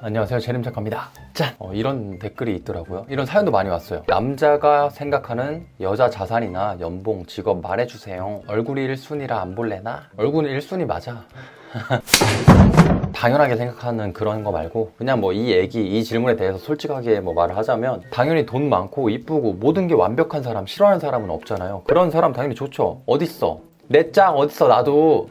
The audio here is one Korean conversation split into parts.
안녕하세요. 재림작가입니다. 짠! 어, 이런 댓글이 있더라고요. 이런 사연도 많이 왔어요. 남자가 생각하는 여자 자산이나 연봉 직업 말해주세요. 얼굴이 1순위라 안 볼래나? 얼굴은 1순위 맞아. 당연하게 생각하는 그런 거 말고 그냥 뭐 이 얘기 이 질문에 대해서 솔직하게 뭐 말을 하자면 당연히 돈 많고 이쁘고 모든 게 완벽한 사람 싫어하는 사람은 없잖아요. 그런 사람 당연히 좋죠. 어딨어? 내 짝 어딨어 나도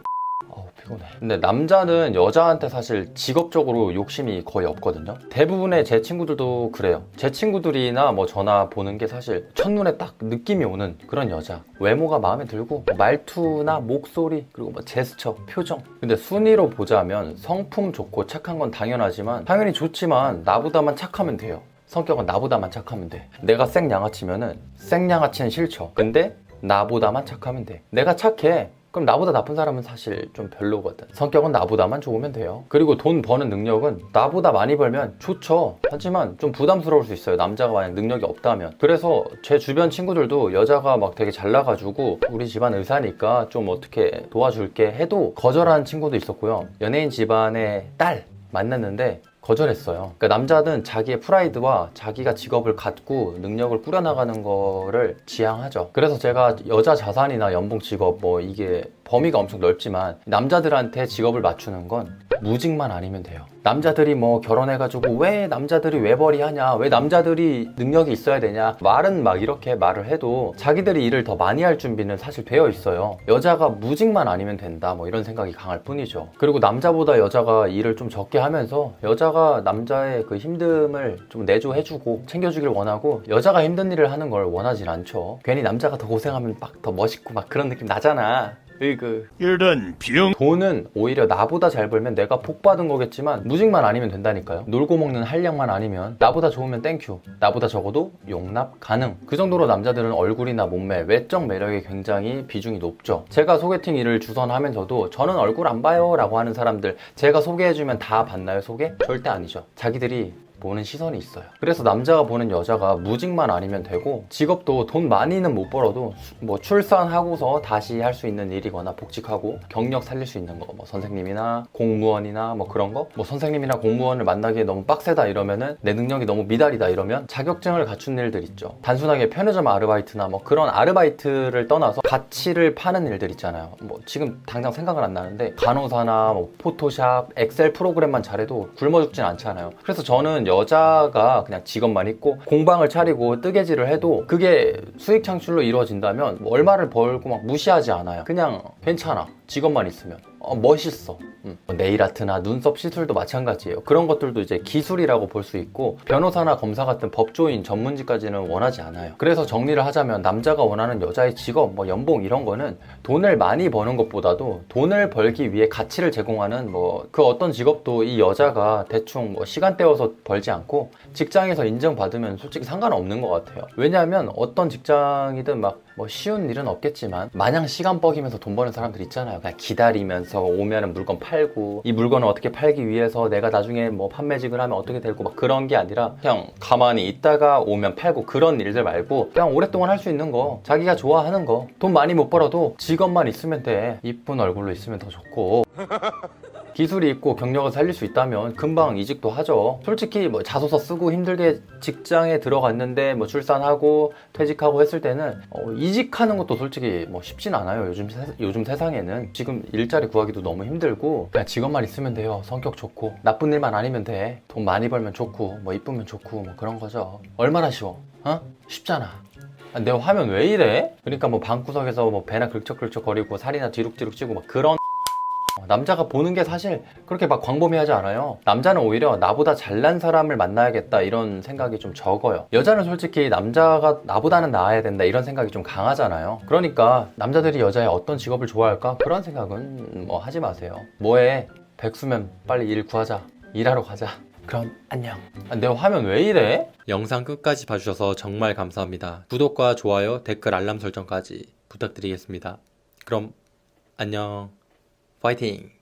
피곤해 근데 남자는 여자한테 사실 직업적으로 욕심이 거의 없거든요. 대부분의 제 친구들도 그래요. 제 친구들이나 뭐 저나 보는 게 사실 첫눈에 딱 느낌이 오는 그런 여자. 외모가 마음에 들고 말투나 목소리 그리고 뭐 제스처 표정. 근데 순위로 보자면 성품 좋고 착한 건 당연하지만 당연히 좋지만 나보다만 착하면 돼요. 성격은 나보다만 착하면 돼. 내가 생 양아치면은 생 양아치는 싫죠. 근데 나보다만 착하면 돼. 내가 착해 그럼 나보다 나쁜 사람은 사실 좀 별로거든. 성격은 나보다만 좋으면 돼요. 그리고 돈 버는 능력은 나보다 많이 벌면 좋죠. 하지만 좀 부담스러울 수 있어요. 남자가 만약 능력이 없다면. 그래서 제 주변 친구들도 여자가 막 되게 잘나가지고 우리 집안 의사니까 좀 어떻게 도와줄게 해도 거절하는 친구도 있었고요. 연예인 집안의 딸 만났는데 거절했어요. 그러니까 남자는 자기의 프라이드와 자기가 직업을 갖고 능력을 꾸려나가는 거를 지향하죠. 그래서 제가 여자 자산이나 연봉 직업 뭐 이게 범위가 엄청 넓지만 남자들한테 직업을 맞추는 건 무직만 아니면 돼요. 남자들이 뭐 결혼해가지고 왜 남자들이 외벌이 하냐, 왜 남자들이 능력이 있어야 되냐, 말은 막 이렇게 말을 해도 자기들이 일을 더 많이 할 준비는 사실 되어 있어요. 여자가 무직만 아니면 된다, 뭐 이런 생각이 강할 뿐이죠. 그리고 남자보다 여자가 일을 좀 적게 하면서 여자가 남자의 그 힘듦을 좀 내조해주고 챙겨주길 원하고 여자가 힘든 일을 하는 걸 원하진 않죠. 괜히 남자가 더 고생하면 막 더 멋있고 막 그런 느낌 나잖아. 으그. 이런 병 돈은 오히려 나보다 잘 벌면 내가 복 받은 거겠지만 무직만 아니면 된다니까요. 놀고 먹는 한량만 아니면 나보다 좋으면 땡큐. 나보다 적어도 용납 가능. 그 정도로 남자들은 얼굴이나 몸매, 외적 매력에 굉장히 비중이 높죠. 제가 소개팅 일을 주선하면서도 저는 얼굴 안 봐요 라고 하는 사람들 제가 소개해주면 다 봤나요 소개? 절대 아니죠. 자기들이 보는 시선이 있어요. 그래서 남자가 보는 여자가 무직만 아니면 되고 직업도 돈 많이는 못 벌어도 수- 뭐 출산하고서 다시 할 수 있는 일이거나 복직하고 경력 살릴 수 있는 거 뭐 선생님이나 공무원이나 뭐 그런 거 뭐 선생님이나 공무원을 만나기에 너무 빡세다 이러면은 내 능력이 너무 미달이다 이러면 자격증을 갖춘 일들 있죠. 단순하게 편의점 아르바이트나 뭐 그런 아르바이트를 떠나서 가치를 파는 일들 있잖아요. 뭐 지금 당장 생각은 안 나는데 간호사나 뭐 포토샵, 엑셀 프로그램만 잘해도 굶어 죽진 않잖아요. 그래서 저는 여자가 그냥 직업만 있고 공방을 차리고 뜨개질을 해도 그게 수익 창출로 이루어진다면 뭐 얼마를 벌고 막 무시하지 않아요. 그냥 괜찮아. 직업만 있으면. 어, 멋있어. 음. 뭐 네일 아트나 눈썹 시술도 마찬가지예요. 그런 것들도 이제 기술이라고 볼 수 있고 변호사나 검사 같은 법조인 전문직까지는 원하지 않아요. 그래서 정리를 하자면 남자가 원하는 여자의 직업, 뭐 연봉 이런 거는 돈을 많이 버는 것보다도 돈을 벌기 위해 가치를 제공하는 뭐 그 어떤 직업도 이 여자가 대충 뭐 시간 때워서 벌지 않고 직장에서 인정받으면 솔직히 상관없는 것 같아요. 왜냐하면 어떤 직장이든 막 뭐 쉬운 일은 없겠지만 마냥 시간 뻐기면서 돈 버는 사람들 있잖아요. 그냥 기다리면서 오면은 물건 팔고 이 물건을 어떻게 팔기 위해서 내가 나중에 뭐 판매직을 하면 어떻게 되고 막 그런 게 아니라 그냥 가만히 있다가 오면 팔고 그런 일들 말고 그냥 오랫동안 할 수 있는 거 자기가 좋아하는 거 돈 많이 못 벌어도 직업만 있으면 돼. 이쁜 얼굴로 있으면 더 좋고 기술이 있고 경력을 살릴 수 있다면 금방 이직도 하죠. 솔직히 뭐 자소서 쓰고 힘들게 직장에 들어갔는데 뭐 출산하고 퇴직하고 했을 때는 어, 이직하는 것도 솔직히 뭐 쉽진 않아요. 요즘 세, 요즘 세상에는 지금 일자리 구하기도 너무 힘들고 그냥 직업만 있으면 돼요. 성격 좋고 나쁜 일만 아니면 돼. 돈 많이 벌면 좋고 뭐 이쁘면 좋고 뭐 그런 거죠. 얼마나 쉬워? 어? 쉽잖아. 아, 내 화면 왜 이래? 그러니까 뭐 방구석에서 뭐 배나 긁적긁적 거리고 살이나 뒤룩뒤룩 찌고 막 그런 어, 남자가 보는 게 사실 그렇게 막 광범위하지 않아요. 남자는 오히려 나보다 잘난 사람을 만나야겠다 이런 생각이 좀 적어요. 여자는 솔직히 남자가 나보다는 나아야 된다 이런 생각이 좀 강하잖아요. 그러니까 남자들이 여자의 어떤 직업을 좋아할까? 그런 생각은 뭐 하지 마세요. 뭐해? 백수면 빨리 일 구하자. 일하러 가자. 그럼 안녕. 아, 내 화면 왜 이래? 영상 끝까지 봐주셔서 정말 감사합니다. 구독과 좋아요, 댓글 알람 설정까지 부탁드리겠습니다. 그럼 안녕. 파이팅!